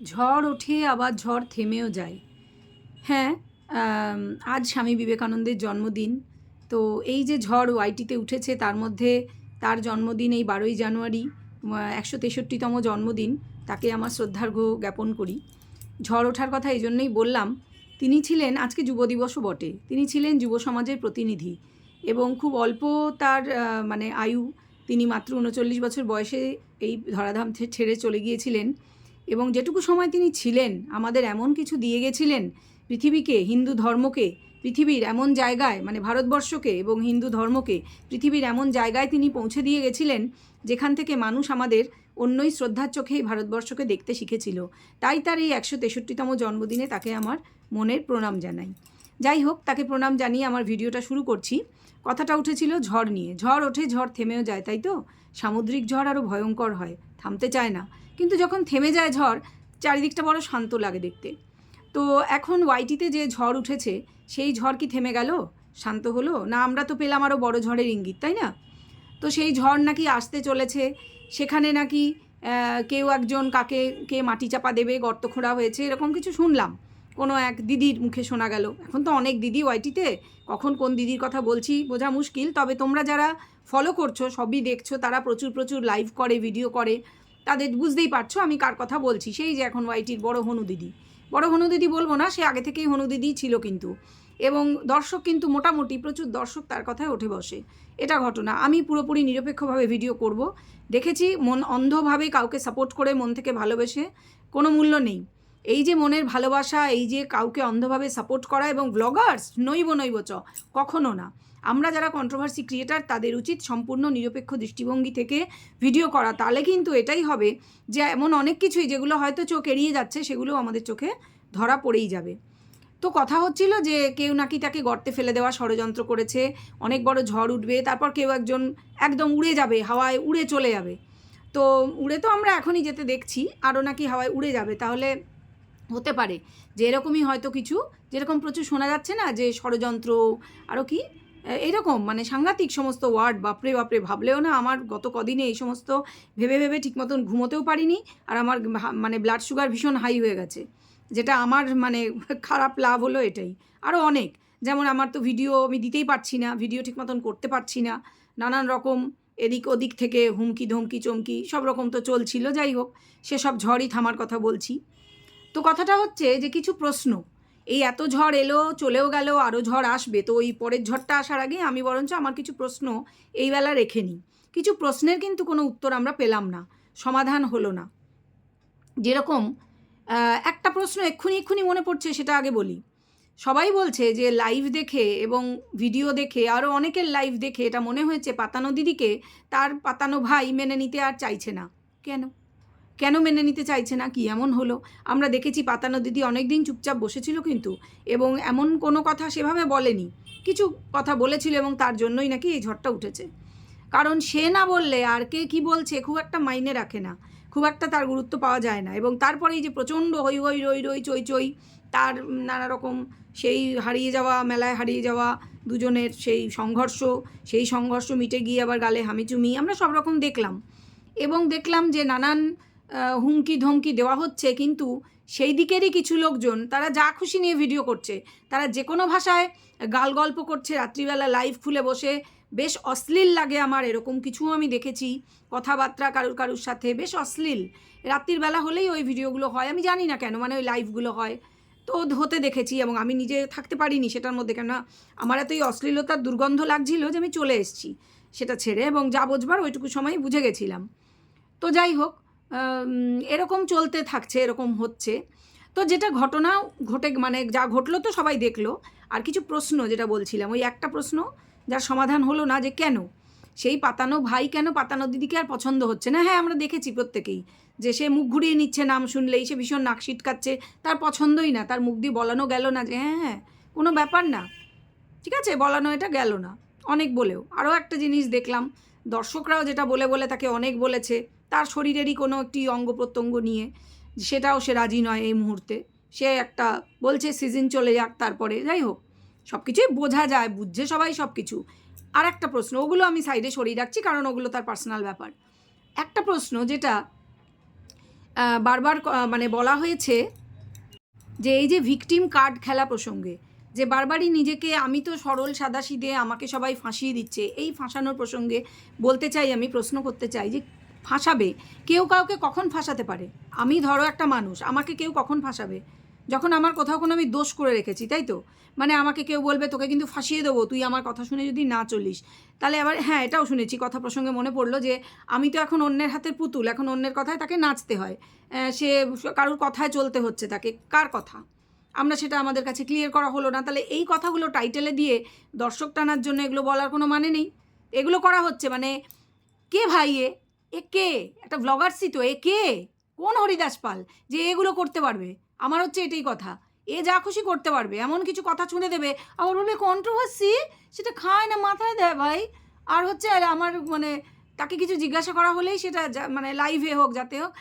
ঝড় ওঠে, আবার ঝড় থেমেও যায়। হ্যাঁ আজ স্বামী বিবেকানন্দের জন্মদিন। তো এই যে ঝড় ওয়াইটিতে উঠেছে, তার মধ্যে তার জন্মদিন এই বারোই জানুয়ারি একশো তেষট্টিতম জন্মদিন, তাকে আমার শ্রদ্ধার্ঘ্য জ্ঞাপন করি। ঝড় ওঠার কথা এই জন্যই বললাম, তিনি ছিলেন, আজকে যুব দিবসও বটে, তিনি ছিলেন যুব সমাজের প্রতিনিধি এবং খুব অল্প তার মানে আয়ু, তিনি মাত্র উনচল্লিশ বছর বয়সে এই ধরাধাম ছেড়ে চলে গিয়েছিলেন। এবং যেটুকু সময় তিনি ছিলেন, আমাদের এমন কিছু দিয়ে গেছিলেন, পৃথিবীকে, হিন্দু ধর্মকে, পৃথিবীর এমন জায়গায় মানে ভারতবর্ষকে এবং হিন্দু ধর্মকে, পৃথিবীর এমন জায়গায় তিনি পৌঁছে দিয়ে গেছিলেন, যেখান থেকে মানুষ আমাদের অন্যই শ্রদ্ধার চোখে এই ভারতবর্ষকে দেখতে শিখেছিল। তাই তার এই একশো তেষট্টিতম জন্মদিনে তাকে আমার মনের প্রণাম জানাই। যাই হোক, তাকে প্রণাম জানিয়ে আমার ভিডিওটা শুরু করছি। কথাটা উঠেছিল ঝড় নিয়ে। ঝড় ওঠে, ঝড় থেমেও যায়, তাই তো? সামুদ্রিক ঝড় আরও ভয়ঙ্কর হয়, থামতে চায় না। কিন্তু যখন থেমে যায় ঝড়, চারিদিকটা বড় শান্ত লাগে দেখতে। তো এখন ওয়াইটিতে যে ঝড় উঠেছে, সেই ঝড় কি থেমে গেল? শান্ত হলো? না, আমরা তো পেলাম আরও বড় ঝড়ের ইঙ্গিত, তাই না? তো সেই ঝড় নাকি আসতে চলেছে, সেখানে নাকি কেউ একজন কাকে, কে মাটি চাপা দেবে, গর্ত খোঁড়া হয়েছে, এরকম কিছু শুনলাম। কোনো এক দিদির মুখে শোনা গেল। এখন তো অনেক দিদি ওয়াইটিতে, কখন কোন দিদির কথা বলছি বোঝা মুশকিল, তবে তোমরা যারা ফলো করছ, সবই দেখছ, তারা প্রচুর প্রচুর লাইভ করে ভিডিও করে। তাদের বুঝতেই পারছ আমি কার কথা বলছি। সেই যে এখন ওয়াইটির বড় হনু দিদি। বড় হনু দিদি বলব না, সে আগে থেকেই হনু দিদি ছিল কিন্তু। এবং দর্শক কিন্তু মোটামুটি প্রচুর দর্শক তার কথায় উঠে বসে। এটা ঘটনা। আমি পুরোপুরি নিরপেক্ষভাবে ভিডিও করব। দেখেছি, মন অন্ধভাবে কাউকে সাপোর্ট করে মন থেকে ভালোবেসে কোনো মূল্য নেই। এই যে মনের ভালোবাসা, এই যে কাউকে অন্ধভাবে সাপোর্ট করা এবং ব্লগার্স নইব নইব চ, কখনো না। আমরা যারা কন্ট্রোভার্সি ক্রিয়েটার তাদের উচিত সম্পূর্ণ নিরপেক্ষ দৃষ্টিভঙ্গি থেকে ভিডিও করা। তাহলে কিন্তু এটাই হবে যে, এমন অনেক কিছুই যেগুলো হয়তো চোখ এড়িয়ে যাচ্ছে সেগুলো আমাদের চোখে ধরা পড়েই যাবে। তো কথা হচ্ছিল যে, কেউ নাকি তাকে গর্তে ফেলে দেওয়া ষড়যন্ত্র করেছে, অনেক বড় ঝড় উঠবে, তারপর কেউ একজন একদম উড়ে যাবে, হাওয়ায় উড়ে চলে যাবে। তো উড়ে তো আমরা এখনই যেতে দেখছি, আরও নাকি হাওয়ায় উড়ে যাবে। তাহলে হতে পারে যে, এরকমই হয়তো কিছু, যেরকম প্রচুর শোনা যাচ্ছে না যে, ষড়যন্ত্র, আরও কি? এরকম মানে সাংঘাতিক সমস্ত ওয়ার্ড বাপরে বাপরে, ভাবলেও না আমার গত কদিনে এই সমস্ত ভেবে ভেবে ঠিক মতন ঘুমোতেও পারিনি আর আমার মানে ব্লাড সুগার ভীষণ হাই হয়ে গেছে। যেটা আমার মানে খারাপ লাভ হলো এটাই। আরও অনেক, যেমন আমার তো ভিডিও আমি দিতেই পারছি না ভিডিও ঠিক মতন করতে পারছি না, নানান রকম এদিক ওদিক থেকে হুমকি, ধমকি, চমকি, সব রকম তো চলছিল, যাই হোক, সেসব ঝড়ই থামার কথা বলছি। তো কথাটা হচ্ছে যে কিছু প্রশ্ন এই এত ঝড় এলো, চলেও গেল আরও ঝড় আসবে। তো ওই পরের ঝড়টা আসার আগে আমি বরঞ্চ আমার কিছু প্রশ্ন এই বেলা রেখে নিই। কিছু প্রশ্নের কিন্তু কোনো উত্তর আমরা পেলাম না, সমাধান হলো না। যেরকম একটা প্রশ্ন এক্ষুনি এক্ষুনি মনে পড়ছে, সেটা আগে বলি। সবাই বলছে যে লাইভ দেখে এবং ভিডিও দেখে আরও অনেকের লাইভ দেখে এটা মনে হয়েছে পাতানো দিদিকে, তার পাতানো ভাই মেনে নিতে আর চাইছে না। কেন? কেন মেনে নিতে চাইছে না? কি এমন হলো? আমরা দেখেছি পাতানো দিদি অনেক দিন চুপচাপ বসেছিল কিন্তু, এবং এমন কোনো কথা সেভাবে বলেনি। কিছু কথা বলেছিল এবং তার জন্যই নাকি এই ঝড়টা উঠেছে। কারণ সে না বললে আর কে কি বলছে খুব একটা মাইনে রাখে না। খুব একটা তার গুরুত্ব পাওয়া যায় না। এবং তারপরে এই যে প্রচণ্ড হই হই রই রই চই চই, তার নানা রকম সেই হারিয়ে যাওয়া, মেলায় হারিয়ে যাওয়া, দুজনের সেই সংঘর্ষ সেই সংঘর্ষ মিটে গিয়ে আবার গালে হামিচুমি, আমরা সব রকম দেখলাম। এবং দেখলাম যে নানান হুমকি ধমকি দেওয়া হচ্ছে, কিন্তু সেই দিকেরই কিছু লোকজন, তারা যা খুশি নিয়ে ভিডিও করছে। তারা যে কোনো ভাষায় গাল গল্প করছে, রাত্রিবেলা লাইভ খুলে বসে। বেশ অশ্লীল লাগে আমার, এরকম কিছুও আমি দেখেছি। কথাবার্তা কারুর কারুর সাথে বেশ অশ্লীল। রাত্রির বেলা হলেই ওই ভিডিওগুলো হয়। আমি জানি না কেন মানে ওই লাইভগুলো হয়। তো হতে দেখেছি এবং আমি নিজে থাকতে পারিনি সেটার মধ্যে কেন আমার এত এই অশ্লীলতার দুর্গন্ধ লাগছিল যে আমি চলে এসেছি সেটা ছেড়ে এবং যা বোঝবার ওইটুকু সময় বুঝে গেছিলাম। তো যাই হোক এরকম চলতে থাকছে, এরকম হচ্ছে। তো যেটা ঘটনা ঘটে মানে যা ঘটলো তো সবাই দেখল। আর কিছু প্রশ্ন যেটা বলছিলাম, ওই একটা প্রশ্ন, যার সমাধান হলো না যে কেন? সেই পাতানো ভাই কেন পাতানো দিদিকে আর পছন্দ হচ্ছে না? হ্যাঁ আমরা দেখেছি প্রত্যেকেই। যে সে মুখ ঘুরিয়ে নিচ্ছে নাম শুনলেই, সে ভীষণ নাক সিটকাচ্ছে তার পছন্দই না। তার মুখ দিয়ে বলানো গেল না যে হ্যাঁ হ্যাঁ কোনো ব্যাপার না। ঠিক আছে, বলানো এটা গেল না। অনেক বলেও। আরও একটা জিনিস দেখলাম, দর্শকরাও যেটা বলে বলে তাকে অনেক বলেছে। তার শরীরেরই কোনো একটি অঙ্গ প্রত্যঙ্গ নিয়ে, সেটাও সে রাজি নয় এই মুহূর্তে। সে একটা বলছে, সিজন চলে যাক তারপরে। যাই হোক সব কিছুই বোঝা যায় বুঝছে সবাই সব কিছু আর একটা প্রশ্ন, ওগুলো আমি সাইডে সরিয়ে রাখছি কারণ ওগুলো তার পার্সোনাল ব্যাপার। একটা প্রশ্ন যেটা বারবার মানে বলা হয়েছে যে এই যে ভিকটিম কার্ড খেলা প্রসঙ্গে, যে বারবারই নিজেকে, আমি তো সরল সাদাসিধে, আমাকে সবাই ফাঁসিয়ে দিচ্ছে। এই ফাঁসানোর প্রসঙ্গে বলতে চাই, আমি প্রশ্ন করতে চাই যে ফাঁসাবে। কেউ কাউকে কখন ফাঁসাতে পারে? আমি ধরো একটা মানুষ, আমাকে কেউ কখন ফাঁসাবে? যখন আমার কোথাও কোনো আমি দোষ করে রেখেছি, তাই তো? মানে আমাকে কেউ বলবে, তোকে কিন্তু ফাঁসিয়ে দেবো, তুই আমার কথা শুনে যদি না চলিস। তাহলে আবার হ্যাঁ এটাও শুনেছি, কথা প্রসঙ্গে মনে পড়ল যে, আমি তো এখন অন্যের হাতের পুতুল, এখন অন্যের কথায় তাকে নাচতে হয়। সে কারোর কথায় চলতে হচ্ছে তাকে। কার কথা? আমরা সেটা আমাদের কাছে ক্লিয়ার করা হলো না। তাহলে এই কথাগুলো টাইটেলে দিয়ে দর্শক টানার জন্য এগুলো বলার কোনো মানে নেই? এগুলো করা হচ্ছে মানে কে ভাই এ কে একটা ব্লগারসি তো এ কে কোন হরিদাস পাল? যে এগুলো করতে পারবে। আমার হচ্ছে এটাই কথা। এ যা খুশি করতে পারবে। এমন কিছু কথা শুনে দেবে। আবার বলবে কন্ট্রোভার্সি সেটা খায় না মাথায় দেয় ভাই। আর হচ্ছে আর আমার মানে তাকে কিছু জিজ্ঞাসা করা হলেই সেটা মানে লাইভে হোক, যাতে হোক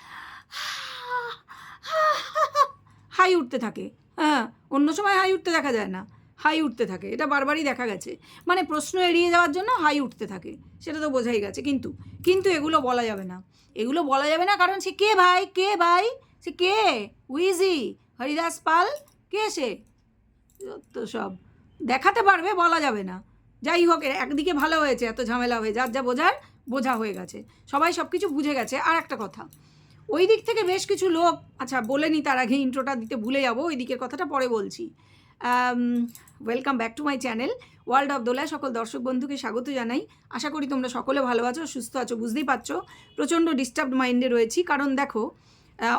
হাই উঠতে থাকে। হ্যাঁ অন্য সময় হাই উঠতে দেখা যায় না। হাই উঠতে থাকে। এটা বারবারই দেখা গেছে। মানে প্রশ্ন এড়িয়ে যাওয়ার জন্য হাই উঠতে থাকে। সেটা তো বোঝাই গেছে। কিন্তু কিন্তু এগুলো বলা যাবে না। এগুলো বলা যাবে না কারণ সে কে ভাই? কে ভাই? সে কে? উইজি হরিদাস পাল? কে সে? তো সব। দেখাতে পারবে, বলা যাবে না। যাই হোক একদিকে ভালো হয়েছে, এত ঝামেলা হয়ে, যার যা বোঝার, বোঝা হয়ে গেছে। সবাই সব কিছু বুঝে গেছে। আর একটা কথা, ওই দিক থেকে বেশ কিছু লোক আচ্ছা বলেনি তার আগে ইন্ট্রোটা দিতে ভুলে যাব, ওই দিকের কথাটা পরে বলছি। Welcome back to my channel world of Dola সকল দর্শক বন্ধুকে স্বাগত জানাই। আশা করি তোমরা সকলে ভালো আছো, সুস্থ আছো, বুঝতেই পারছ। প্রচণ্ড ডিস্টার্বড মাইন্ডে রয়েছি। কারণ দেখো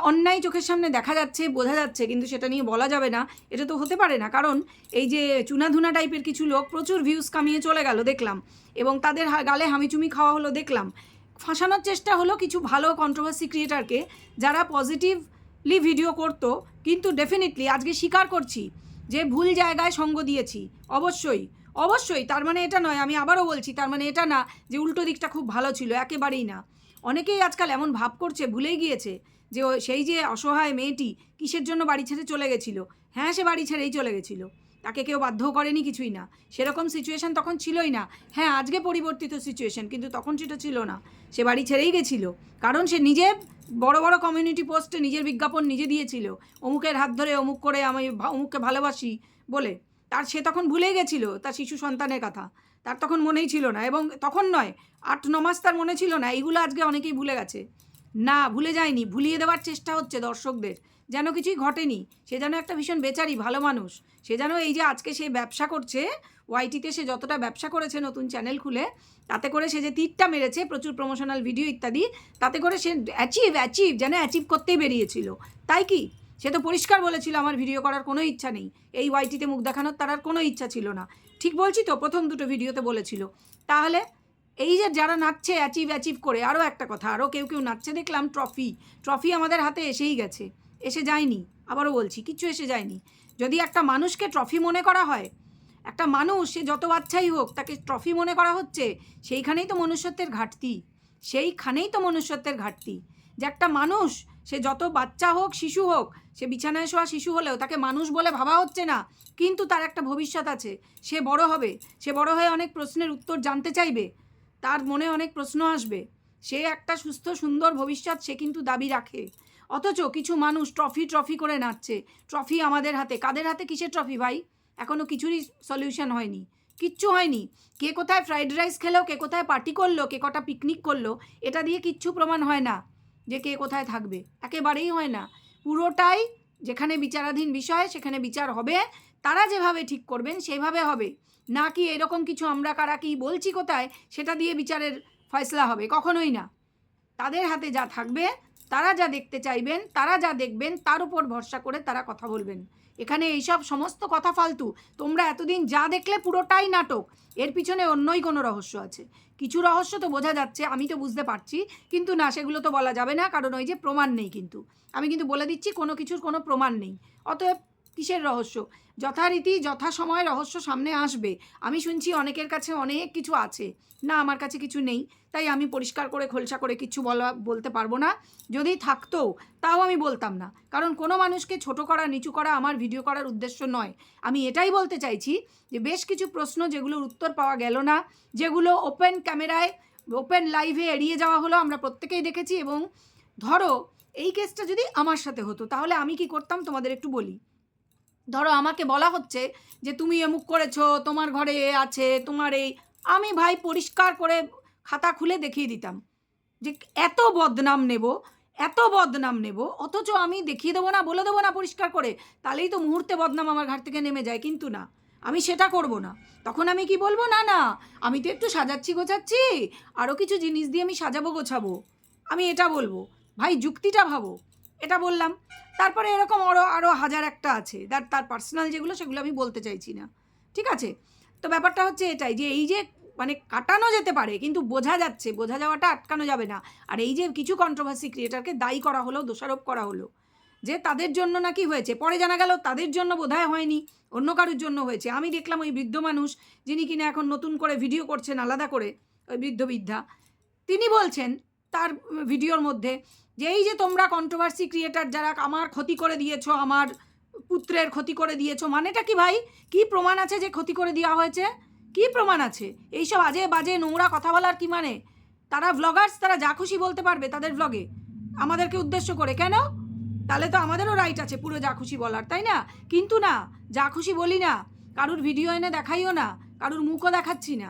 অন্যায় চোখের সামনে দেখা যাচ্ছে, বোঝা যাচ্ছে, কিন্তু সেটা নিয়ে বলা যাবে না। এটা তো হতে পারে না। কারণ এই যে চুনাধুনা টাইপের কিছু লোক প্রচুর ভিউজ কামিয়ে চলে গেল, দেখলাম। এবং তাদের গালে হামিচুমি খাওয়া হলো, দেখলাম। ফাঁসানোর চেষ্টা হলো কিছু ভালো কন্ট্রোভার্সি ক্রিয়েটারকে যারা পজিটিভলি ভিডিও করতো, কিন্তু ডেফিনেটলি আজকে স্বীকার করছি। যে ভুল জায়গায় সঙ্গ দিয়েছি। অবশ্যই অবশ্যই, তার মানে এটা নয়, আমি আবারও বলছি, তার মানে এটা না যে উল্টো দিকটা খুব ভালো ছিল, একেবারেই না। অনেকেই আজকাল এমন ভাব করছে ভুলে গিয়েছে, যে সেই যে অসহায় মেয়েটি কিসের জন্য বাড়ি ছেড়ে চলে গেছিল? হ্যাঁ সে বাড়ি ছেড়েই চলে গেছিল। তাকে কেউ বাধ্য করেনি কিছুই না। সেরকম সিচুয়েশন তখন ছিলই না। হ্যাঁ আজকে পরিবর্তিত সিচুয়েশন কিন্তু তখন সেটা ছিল না। সে বাড়ি ছেড়েই গেছিল। কারণ সে নিজে বড় বড় কমিউনিটি পোস্টে নিজের বিজ্ঞাপন নিজে দিয়েছিল। অমুকের হাত ধরে অমুক করে আমি অমুককে ভালোবাসি বলে। তার সে তখন ভুলেই গেছিল, তার শিশু সন্তানের কথা। তার তখন মনেই ছিল না এবং তখন নয়, আট, ন মাস তার মনে ছিল না। এইগুলো আজকে অনেকেই ভুলে গেছে। না, ভুলে যায়নি। ভুলিয়ে দেওয়ার চেষ্টা হচ্ছে দর্শকদের। যেন কিছুই ঘটেনি। সে যেন একটা ভীষণ বেচারি, ভালো মানুষ। সে যেন এই যে আজকে সে ব্যবসা করছে ওয়াইটিতে সে যতটা ব্যবসা করেছে নতুন চ্যানেল খুলে, তাতে করে সে যে তীরটা মেরেছে, প্রচুর প্রমোশনাল ভিডিও ইত্যাদি, তাতে করে সে অ্যাচিভ অ্যাচিভ যেন অ্যাচিভ করতেই বেরিয়েছিল। তাই কি? সে তো পরিষ্কার বলেছিল, আমার ভিডিও করার কোনো ইচ্ছা নেই। এই ওয়াইটিতে মুখ দেখানোর তার আর কোনো ইচ্ছা ছিল না। ঠিক বলছি তো, প্রথম দুটো ভিডিওতে বলেছিল। তাহলে এই যে যারা নাচছে অ্যাচিভ অ্যাচিভ করে আরও একটা কথা আরও কেউ কেউ নাচছে, দেখলাম ট্রফি ট্রফি আমাদের হাতে এসেই গেছে। এসে যায়নি, আবারও বলছি, কিচ্ছু এসে যায়নি। যদি একটা মানুষকে ট্রফি মনে করা হয়, একটা মানুষ, সে যত বাচ্চাই হোক, তাকে ট্রফি মনে করা হচ্ছে, সেইখানেই তো মনুষ্যত্বের ঘাটতি, সেইখানেই তো মনুষ্যত্বের ঘাটতি। যে একটা মানুষ, সে যত বাচ্চা হোক, শিশু হোক, সে বিছানায় শোয়া শিশু হলেও তাকে মানুষ বলে ভাবা হচ্ছে না, কিন্তু তার একটা ভবিষ্যৎ আছে, সে বড় হবে, সে বড় হয়ে অনেক প্রশ্নের উত্তর জানতে চাইবে, তার মনে অনেক প্রশ্ন আসবে, সে একটা সুস্থ সুন্দর ভবিষ্যৎ সে কিন্তু দাবি রাখে। অথচ কিছু মানুষ ট্রফি ট্রফি করে নাচছে। ট্রফি আমাদের হাতে। কাদের হাতে কিসের ট্রফি ভাই? এখনও কিছুরই সলিউশন হয়নি। কিচ্ছু হয়নি। কে কোথায় ফ্রাইড রাইস খেলো, কে কোথায় পার্টি করল, কে কটা পিকনিক করল, এটা দিয়ে কিচ্ছু প্রমাণ হয় না যে কে কোথায় থাকবে। একেবারেই হয় না। পুরোটাই যেখানে বিচারাধীন বিষয়, সেখানে বিচার হবে। তারা যেভাবে ঠিক করবেন, সেভাবে হবে। না কি এরকম কিছু আমরা কারা কি বলছি কোথায়, সেটা দিয়ে বিচারের ফয়সলা হবে। কখনোই না। তাদের হাতে যা থাকবে তারা যা দেখতে চাইবেন, তারা যা দেখবেন, তার উপর ভরসা করে তারা কথা বলবেন। এখানে এইসব সমস্ত কথা ফালতু। তোমরা এতদিন যা দেখলে পুরোটাই নাটক। এর পিছনে অন্যই কোনো রহস্য আছে। কিছু রহস্য তো বোঝা যাচ্ছে, আমি তো বুঝতে পারছি। কিন্তু না, সেগুলো তো বলা যাবে না, কারণ ওই যে প্রমাণ নেই কিন্তু। আমি কিন্তু বলে দিচ্ছি, কোনো কিছুর কোনো প্রমাণ নেই। অতএব কিসের রহস্য? যথারীতি যথাসময় রহস্য সামনে আসবে। আমি শুনছি অনেকের কাছে অনেক কিছু আছে। না, আমার কাছে কিছু নেই। তাই আমি পরিষ্কার করে, খোলসা করে কিছু বলা, বলতে পারব না। যদি থাকতো, তাও আমি বলতাম না। কারণ কোনো মানুষকে ছোট করা, নিচু করা আমার ভিডিও করার উদ্দেশ্য নয়। আমি এটাই বলতে চাইছি যে, বেশ কিছু প্রশ্ন যেগুলোর উত্তর পাওয়া গেল না, যেগুলো ওপেন ক্যামেরায় ওপেন লাইভে এড়িয়ে যাওয়া হলো, আমরা প্রত্যেকেই দেখেছি এবং ধরো, এই কেসটা যদি আমার সাথে হতো, তাহলে আমি কি করতাম? তোমাদের একটু বলি। ধরো আমাকে বলা হচ্ছে যে তুমি এমুক করেছ, তোমার ঘরে এ আছে, তোমার এই, আমি ভাই পরিষ্কার করে খাতা খুলে দেখিয়ে দিতাম যে এত বদনাম নেব, এত বদনাম নেব, অথচ আমি দেখিয়ে দেবো না, বলে দেবো না পরিষ্কার করে, তাহলেই তো মুহূর্তে বদনাম আমার ঘাট থেকে নেমে যায়, কিন্তু না, আমি সেটা করব না। তখন আমি কি বলব? না না, আমি তো একটু সাজাচ্ছি গোছাচ্ছি আরও কিছু জিনিস দিয়ে আমি সাজাবো গোছাবো, আমি এটা বলব। ভাই, যুক্তিটা ভাবো। এটা বললাম। তারপরে এরকম আরও আরও হাজার একটা আছে। তার তার পার্সোনাল যেগুলো, সেগুলো আমি বলতে চাইছি না। ঠিক আছে? তো ব্যাপারটা হচ্ছে এটাই যে, এই যে মানে কাটানো যেতে পারে, কিন্তু বোঝা যাচ্ছে, বোঝা যাওয়াটা আটকানো যাবে না। আর এই যে কিছু কন্ট্রোভার্সি ক্রিয়েটারকে দায়ী করা হলো, দোষারোপ করা হলো, যে তাদের জন্য নাকি হয়েছে। পরে জানা গেল তাদের জন্য বোধহয় হয়নি, অন্য কারোর জন্য হয়েছে। আমি দেখলাম ওই বৃদ্ধ মানুষ, যিনি কিনা এখন নতুন করে ভিডিও করছেন আলাদা করে, ওই বৃদ্ধ বৃদ্ধা, তিনি বলছেন তার ভিডিওর মধ্যে যে এই যে তোমরা কন্ট্রোভার্সি ক্রিয়েটার যারা আমার ক্ষতি করে দিয়েছ, আমার পুত্রের ক্ষতি করে দিয়েছ, মানেটা কি ভাই? কি প্রমাণ আছে যে ক্ষতি করে দেওয়া হয়েছে? কি প্রমাণ আছে? এইসব আজে বাজে নোংরা কথা বলার কি মানে? তারা ব্লগার্স তারা যা খুশি বলতে পারবে তাদের ব্লগে আমাদেরকে উদ্দেশ্য করে, কেন? তাহলে তো আমাদেরও রাইট আছে পুরো যা খুশি বলার, তাই না? কিন্তু না, যা খুশি বলি না, কারুর ভিডিও এনে দেখাইও না, কারুর মুখও দেখাচ্ছি না।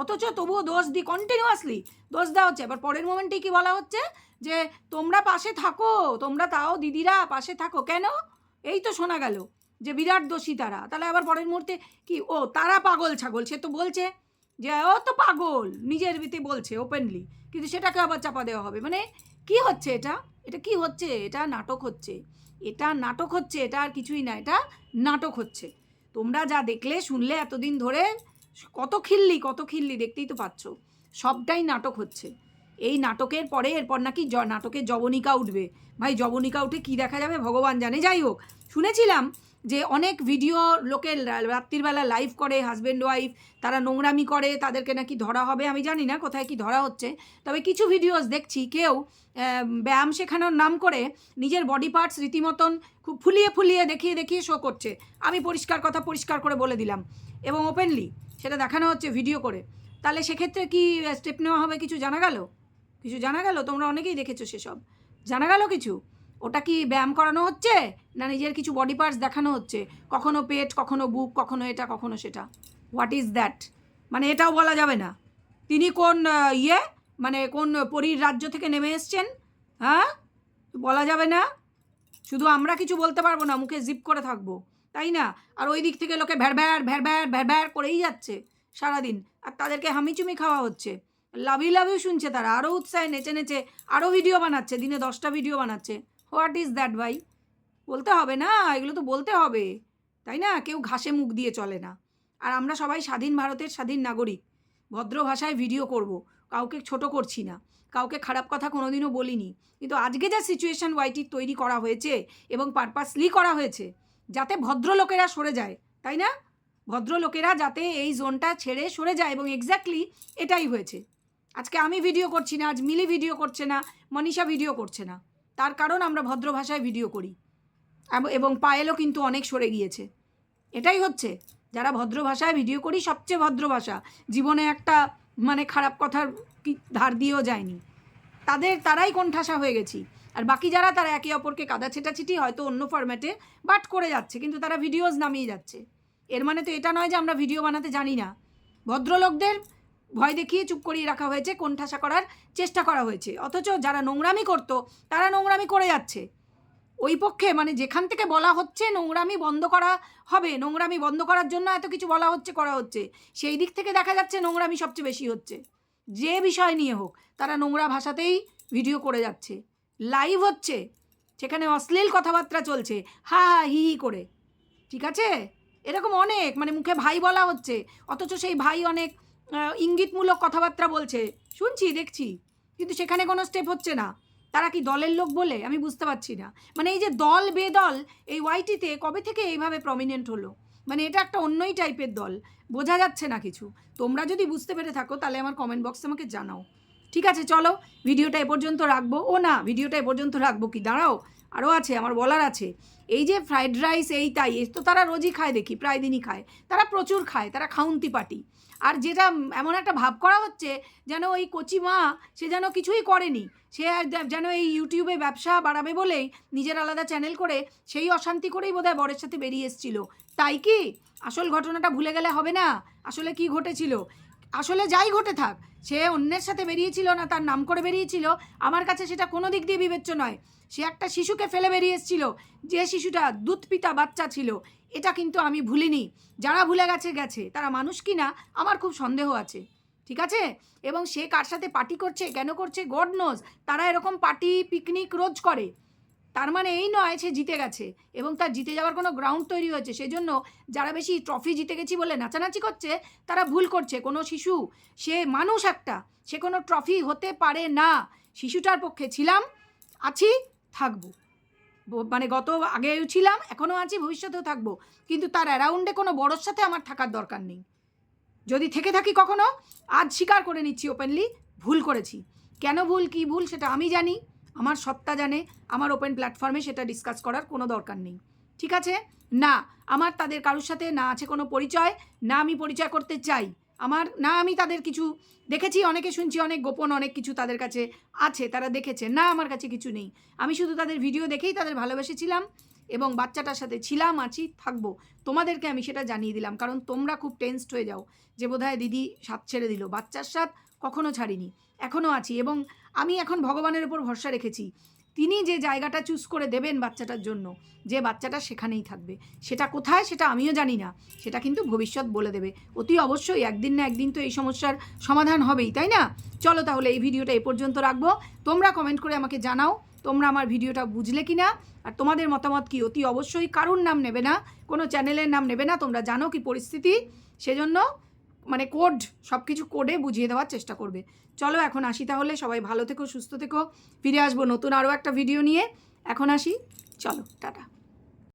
অথচ তবুও দোষ দিই কন্টিনিউয়াসলি দোষ দেওয়া হচ্ছে। এবার পরের মোমেন্টে কি বলা হচ্ছে? যে তোমরা পাশে থাকো, তোমরা তাও দিদিরা পাশে থাকো। কেন? এই তো শোনা গেল যে বিরাট দোষী তারা। তাহলে আবার পরের মুহূর্তে কি? ও, তারা পাগল ছাগল। সে তো বলছে যে, ও তো পাগল, নিজের বিতে বলছে ওপেনলি কিন্তু সেটাকে আবার চাপা দেওয়া হবে। মানে কি হচ্ছে এটা? এটা কি হচ্ছে? এটা নাটক হচ্ছে। এটা নাটক হচ্ছে, এটা আর কিছুই না, এটা নাটক হচ্ছে। তোমরা যা দেখলে, শুনলে এতদিন ধরে, কত খিল্লি কত খিল্লি দেখতেই তো পাচ্ছ। সবটাই নাটক হচ্ছে। এই নাটকের পরে এরপর নাকি জ নাটকের জবনিকা উঠবে। ভাই জবনিকা উঠে কি দেখা যাবে? ভগবান জানে। যাই হোক, শুনেছিলাম যে অনেক ভিডিও লোকে রাত্রিবেলা লাইভ করে হাজব্যান্ড ওয়াইফ তারা নোংরামি করে, তাদেরকে নাকি ধরা হবে। আমি জানি না কোথায় কি ধরা হচ্ছে। তবে কিছু ভিডিওস দেখছি, কেউ ব্যায়াম শেখানোর নাম করে নিজের বডি পার্টস রীতিমতন খুব ফুলিয়ে ফুলিয়ে দেখিয়ে দেখিয়ে শো করছে। আমি পরিষ্কার কথা পরিষ্কার করে বলে দিলাম। এবং ওপেনলি সেটা দেখানো হচ্ছে ভিডিও করে। তাহলে সেক্ষেত্রে কি স্টেপ নেওয়া হবে কিছু জানা গেল? কিছু জানা গেল? তোমরা অনেকেই দেখেছ সেসব। জানা গেল কিছু? ওটা কি ব্যায়াম করানো হচ্ছে? না নিজের কিছু বডি পার্টস দেখানো হচ্ছে? কখনো পেট, কখনো বুক, কখনো এটা, কখনো সেটা। হোয়াট ইজ দ্যাট মানে এটাও বলা যাবে না। তিনি কোন ইয়ে? মানে কোন পরীর রাজ্য থেকে নেমে এসছেন? হ্যাঁ? বলা যাবে না? শুধু আমরা কিছু বলতে পারব না, মুখে জিপ করে থাকব। তাই না? আর ওই দিক থেকে লোকে ভ্যার ভ্যার ভ্যার ভ্যার ভ্যার করেই যাচ্ছে সারাদিন। আর তাদেরকে হামিচুমি খাওয়া হচ্ছে। লাভি লাভিও শুনছে তারা আরও উৎসাহে নেচে নেচে আরও ভিডিও বানাচ্ছে, দিনে দশটা ভিডিও বানাচ্ছে। হোয়াট ইজ দ্যাট ভাই? বলতে হবে না, এগুলো তো বলতে হবে। তাই না? কেউ ঘাসে মুখ দিয়ে চলে না। আর আমরা সবাই স্বাধীন ভারতের স্বাধীন নাগরিক। ভদ্র ভাষায় ভিডিও করব। কাউকে ছোট করছি না। কাউকে খারাপ কথা কোনোদিনও বলিনি। কিন্তু আজকে যা সিচুয়েশন ওয়াইটির তৈরি করা হয়েছে এবং পারপাসলি করা হয়েছে, যাতে ভদ্রলোকেরা সরে যায়, তাই না? ভদ্রলোকেরা যাতে এই জোনটা ছেড়ে সরে যায় এবং এক্স্যাক্টলি এটাই হয়েছে। আজকে আমি ভিডিও করছি না, আজ মিলি ভিডিও করছে না, মনীষা ভিডিও করছে না। তার কারণ আমরা ভদ্র ভাষায় ভিডিও করি। এবং পায়েলও কিন্তু অনেক সরে গিয়েছে। এটাই হচ্ছে, যারা ভদ্র ভাষায় ভিডিও করি, সবচেয়ে ভদ্র ভাষা। জীবনে একটা মানে খারাপ কথার কি ধার দিয়েও যায়নি। তাদের, তারাই কোণঠাসা হয়ে গেছি। আর বাকি যারা, তারা একে অপরকে কাদা ছেটাছিটি, হয়তো অন্য ফরম্যাটে বাট করে যাচ্ছে। কিন্তু তারা ভিডিওজ নামিয়ে যাচ্ছে। এর মানে তো এটা নয় যে আমরা ভিডিও বানাতে জানি না। ভদ্রলোকদের ভয় দেখিয়ে চুপ করিয়ে রাখা হয়েছে, কোণঠাসা করার চেষ্টা করা হয়েছে। অথচ যারা নোংরামি করতো, তারা নোংরামি করে যাচ্ছে। ওই পক্ষে মানে যেখান থেকে বলা হচ্ছে নোংরামি বন্ধ করা হবে, নোংরামি বন্ধ করার জন্য এত কিছু বলা হচ্ছে, করা হচ্ছে, সেই দিক থেকে দেখা যাচ্ছে নোংরামি সবচেয়ে বেশি হচ্ছে। যে বিষয় নিয়ে হোক, তারা নোংরা ভাষাতেই ভিডিও করে যাচ্ছে। লাইভ হচ্ছে, সেখানে অশ্লীল কথাবার্তা চলছে, হা হা, হি হি করে। ঠিক আছে? এরকম অনেক মানে মুখে ভাই বলা হচ্ছে, অথচ সেই ভাই অনেক ইঙ্গিতমূলক কথাবার্তা বলছে। শুনছি, দেখছি। কিন্তু সেখানে কোনো স্টেপ হচ্ছে না। তারা কি দলের লোক বলে? আমি বুঝতে পারছি না। মানে এই যে দল বেদল, এই ওয়াইটিতে কবে থেকে এইভাবে প্রমিনেন্ট হলো? মানে এটা একটা অন্যই টাইপের দল। বোঝা যাচ্ছে না কিছু। তোমরা যদি বুঝতে পেরে থাকো, তাহলে আমার কমেন্ট বক্সে আমাকে জানাও। ঠিক আছে, চলো, ভিডিওটা এ পর্যন্ত রাখব। ও না, ভিডিওটা এ পর্যন্ত রাখব কি? দাঁড়াও আরও আছে, আমার বলার আছে। এই যে ফ্রাইড রাইস এই তাই তো তারা রোজই খায় দেখি, প্রায় দিনই খায়। তারা প্রচুর খায়, তারা খাউন্তি পার্টি। আর যেটা এমন একটা ভাব করা হচ্ছে যেন ওই কচি মা, সে যেন কিছুই করেনি। সে যেন এই ইউটিউবে ব্যবসা বাড়াবে বলেই নিজের আলাদা চ্যানেল করে সেই অশান্তি করেই বোধহয় বরের সাথে বেরিয়ে এসেছিল। তাই কি? আসল ঘটনাটা ভুলে গেলে হবে না? আসলে কি ঘটেছিল? আসলে যাই ঘটে থাক, সে অন্যের সাথে বেরিয়েছিল না, তার নাম করে বেরিয়েছিল, আমার কাছে সেটা কোনো দিক দিয়ে বিবেচ্য নয়। সে একটা শিশুকে ফেলে বেরিয়ে এসেছিল, যে শিশুটা দুধ পিতা বাচ্চা ছিল। এটা কিন্তু আমি ভুলিনি। যারা ভুলে গেছে গেছে। তারা মানুষ কি না, আমার খুব সন্দেহ আছে। ঠিক আছে? এবং সে কার সাথে পার্টি করছে, কেন করছে, গড নোজ তারা এরকম পার্টি পিকনিক রোজ করে। তার মানে এই নয় সে জিতে গেছে। এবং তার জিতে যাওয়ার কোনো গ্রাউন্ড তৈরি হয়েছে। সেজন্য যারা বেশি ট্রফি জিতে গেছি বলে নাচানাচি করছে, তারা ভুল করছে। কোনো শিশু, সে মানুষ একটা। সে কোনো ট্রফি হতে পারে না। শিশুটার পক্ষে ছিলাম, আছি, থাকব। মানে গত আগেও ছিলাম, এখনও আছি, ভবিষ্যতেও থাকব। কিন্তু তার অ্যারাউন্ডে কোনো বড়োর সাথে আমার থাকার দরকার নেই। যদি থেকে থাকি কখনো, আজ স্বীকার করে নিচ্ছি ওপেনলি ভুল করেছি। কেন ভুল, কি ভুল সেটা আমি জানি, আমার সত্তা জানে, আমার ওপেন প্ল্যাটফর্মে সেটা ডিসকাস করার কোনো দরকার নেই। ঠিক আছে? না, আমার তাদের কারোর সাথে না আছে কোনো পরিচয়, না আমি পরিচয় করতে চাই। আমার, না, আমি তাদের কিছু দেখেছি, অনেকে শুনছি, অনেক গোপন অনেক কিছু তাদের কাছে আছে, তারা দেখেছে। না, আমার কাছে কিছু নেই। আমি শুধু তাদের ভিডিও দেখেই তাদের ভালোবেসেছিলাম এবং বাচ্চাটার সাথে ছিলাম, আছি, থাকব। তোমাদেরকে আমি সেটা জানিয়ে দিলাম, কারণ তোমরা খুব টেনসড হয়ে যাও যে বোধহয় দিদি সাত ছেড়ে দিল। বাচ্চার সাথ কখনো ছাড়িনি এখনও আছি এবং আমি এখন ভগবানের উপর ভরসা রেখেছি তিনি যে জায়গাটা চুজ করে দেবেন বাচ্চাটার জন্য, যে বাচ্চাটা সেখানেই থাকবে। সেটা কোথায় সেটা আমিও জানি না। সেটা কিন্তু ভবিষ্যৎ বলে দেবে। অতি অবশ্যই একদিন না একদিন তো এই সমস্যার সমাধান হবেই, তাই না? চলো তাহলে এই ভিডিওটা এ পর্যন্ত রাখব। তোমরা কমেন্ট করে আমাকে জানাও, তোমরা আমার ভিডিওটা বুঝলে কি না আর তোমাদের মতামত কি? অতি অবশ্যই কারুর নাম নেবে না? কোনো চ্যানেলের নাম নেবে না? তোমরা জানো কি পরিস্থিতি? সেজন্য মানে কোড সব কিছু কোডে বুঝিয়ে দেওয়ার চেষ্টা করবে। চলো এখন আসি তাহলে, সবাই ভালো থেকো, সুস্থ থেকো। ফিরে আসব নতুন আরও একটা ভিডিও নিয়ে। এখন আসি। চলো, টাটা।